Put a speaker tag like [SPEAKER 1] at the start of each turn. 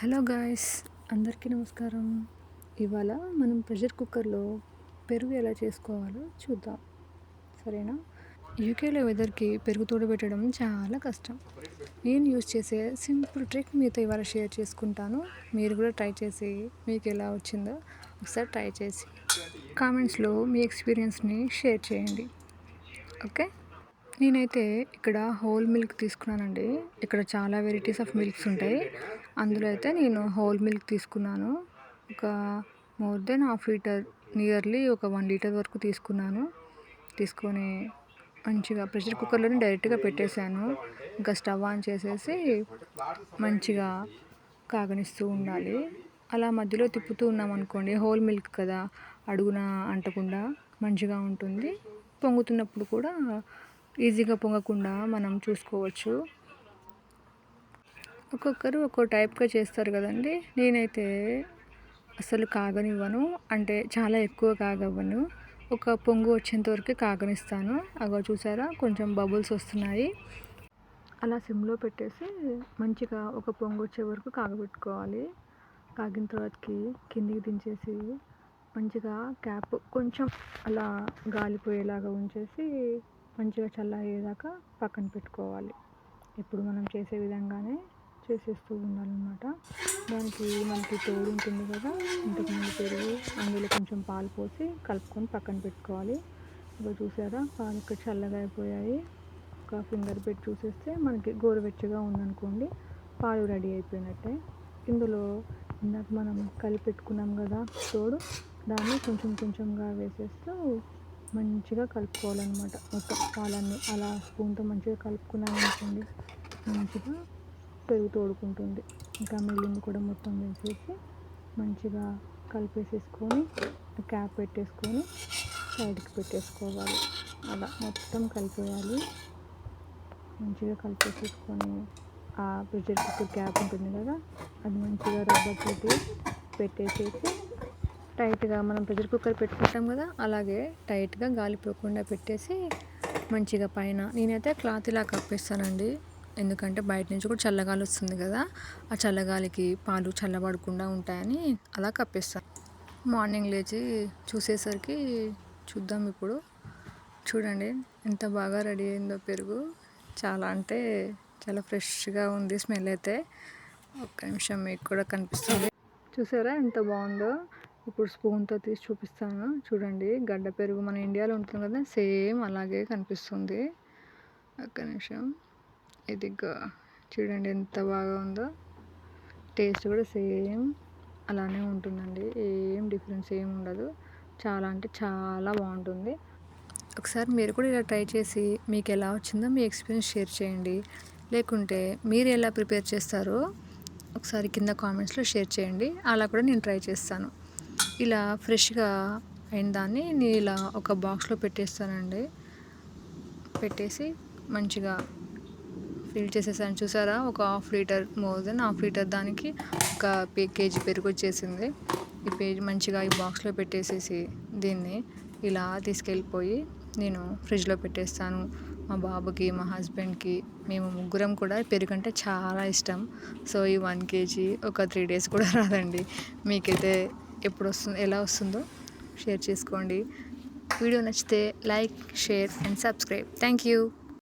[SPEAKER 1] Hello guys అందరికీ నమస్కారం. ఇవాళ మనం ప్రెషర్ కుక్కర్లో పెరుగు ఎలా చేసుకోవాలో చూద్దాం. సరేనా? యూకేలో వెదర్కి పెరుగు తోడబెట్టడం చాలా కష్టం. నేను యూజ్ చేసే సింపుల్ ట్రిక్ మీతో ఇవాళ షేర్ చేసుకుంటాను. మీరు కూడా ట్రై చేసి మీకు ఎలా వచ్చిందో ఒకసారి ట్రై చేసి కామెంట్స్లో మీ ఎక్స్పీరియన్స్ని షేర్ చేయండి. ఓకే? నేనైతే ఇక్కడ హోల్ మిల్క్ తీసుకున్నానండి. ఇక్కడ చాలా వెరైటీస్ ఆఫ్ మిల్క్స్ ఉంటాయి. అందులో అయితే నేను హోల్ మిల్క్ తీసుకున్నాను. ఒక more than half litre nearly ఒక వన్ లీటర్ వరకు తీసుకున్నాను. తీసుకొని మంచిగా ప్రెషర్ కుక్కర్లోనే డైరెక్ట్గా పెట్టేశాను. ఇంకా స్టవ్ ఆన్ చేసేసి మంచిగా కాగనిస్తూ ఉండాలి. అలా మధ్యలో తిప్పుతూ ఉన్నాం అనుకోండి హోల్ మిల్క్ కదా అడుగున అంటకుండా మంచిగా ఉంటుంది. పొంగుతున్నప్పుడు కూడా ఈజీగా పొంగకుండా మనం చూసుకోవచ్చు. ఒక్కొక్కరు ఒక్కో టైప్గా చేస్తారు కదండి. నేనైతే అసలు కాగనివ్వను. అంటే చాలా ఎక్కువ కాగవ్వను. ఒక పొంగు వచ్చేంత వరకు కాగనిస్తాను. అగో చూసారా? కొంచెం బబుల్స్ వస్తున్నాయి. అలా సిమ్లో పెట్టేసి మంచిగా ఒక పొంగు వచ్చే వరకు కాగబెట్టుకోవాలి. కాగిన తర్వాతకి కిందికి దించేసి మంచిగా క్యాప్ కొంచెం అలా గాలిపోయేలాగా ఉంచేసి మంచిగా చల్లయ్యేదాకా పక్కన పెట్టుకోవాలి. ఇప్పుడు మనం చేసే విధంగానే చేసేస్తూ ఉండాలన్నమాట. దానికి మనకి తోడు ఉంటుంది కదా ఇంతకుముందు పెరుగు అందులో కొంచెం పాలు పోసి కలుపుకొని పక్కన పెట్టుకోవాలి. ఇప్పుడు చూసారా పాలు ఇక్కడ చల్లగా అయిపోయాయి. ఒక ఫింగర్ పెట్టి చూసేస్తే మనకి గోరువెచ్చగా ఉందనుకోండి పాలు రెడీ అయిపోయినట్టే. ఇందులో ఇందాక మనం కలిపి పెట్టుకున్నాం కదా తోడు దాన్ని కొంచెం కొంచెంగా వేసేస్తూ మంచిగా కలుపుకోవాలన్నమాట మొత్తం పాలన్నీ. అలా స్పూన్తో మంచిగా కలుపుకున్నామనుకోండి మంచిగా పెరుగు తోడుకుంటుంది. ఇంకా మిగిలింది కూడా మొత్తం వేసేసి మంచిగా కలిపేసేసుకొని క్యాప్ పెట్టేసుకొని సైడ్కి పెట్టేసుకోవాలి. అలా మొత్తం కలిపేయాలి. మంచిగా కలిపేసేసుకొని ఆ ప్రెషర్ కుక్కర్ క్యాప్ ఉంటుంది కదా అది మంచిగా రబ్బర్ తోటి పెట్టేసేసి టైట్గా మనం ప్రెషర్ కుక్కర్ పెట్టుకుంటాం కదా అలాగే టైట్గా గాలిపోకుండా పెట్టేసి మంచిగా పైన నేనైతే క్లాత్ ఇలా కప్పేస్తానండి. ఎందుకంటే బయట నుంచి కూడా చల్లగాలి వస్తుంది కదా ఆ చల్లగాలికి పాలు చల్లబడకుండా ఉంటాయని అలా కప్పేస్తాను మార్నింగ్ లేచి చూసేసరికి చూద్దాం ఇప్పుడు. చూడండి ఎంత బాగా రెడీ అయిందో పెరుగు. చాలా అంటే చాలా ఫ్రెష్గా ఉంది స్మెల్ అయితే. ఒక్క నిమిషం మీకు కూడా కనిపిస్తుంది. చూసారా ఎంత బాగుందో? ఇప్పుడు స్పూన్తో తీసి చూపిస్తాను. చూడండి గడ్డ పెరుగు మన ఇండియాలో ఉంటుంది కదా సేమ్ అలాగే కనిపిస్తుంది. ఒక్క నిమిషం. ఇది చూడండి ఎంత బాగా ఉందో. టేస్ట్ కూడా సేమ్ అలానే ఉంటుందండి. ఏం డిఫరెన్స్ ఏం ఉండదు. చాలా అంటే చాలా బాగుంటుంది. ఒకసారి మీరు కూడా ఇలా ట్రై చేసి మీకు ఎలా వచ్చిందో మీ ఎక్స్పీరియన్స్ షేర్ చేయండి. లేకుంటే మీరు ఎలా ప్రిపేర్ చేస్తారో ఒకసారి కింద కామెంట్స్లో షేర్ చేయండి. అలా కూడా నేను ట్రై చేస్తాను. ఇలా ఫ్రెష్గా అయిన దాన్ని నేను ఇలా ఒక బాక్స్లో పెట్టేస్తానండి. పెట్టేసి మంచిగా ఫిల్ చేసేసాను. చూసారా? ఒక half litre more than half litre దానికి ఒక కేజీ పెరుగు వచ్చేసింది. ఈ పేజ్ మంచిగా ఈ బాక్స్లో పెట్టేసేసి దీన్ని ఇలా తీసుకెళ్ళిపోయి నేను ఫ్రిడ్జ్లో పెట్టేస్తాను. మా బాబుకి మా హస్బెండ్కి మేము ముగ్గురం కూడా పెరుగు అంటే చాలా ఇష్టం. సో ఈ వన్ కేజీ ఒక త్రీ డేస్ కూడా రాదండి. మీకైతే ఎప్పుడు వస్తుంది ఎలా వస్తుందో షేర్ చేసుకోండి. వీడియో నచ్చితే like share and subscribe. Thank you.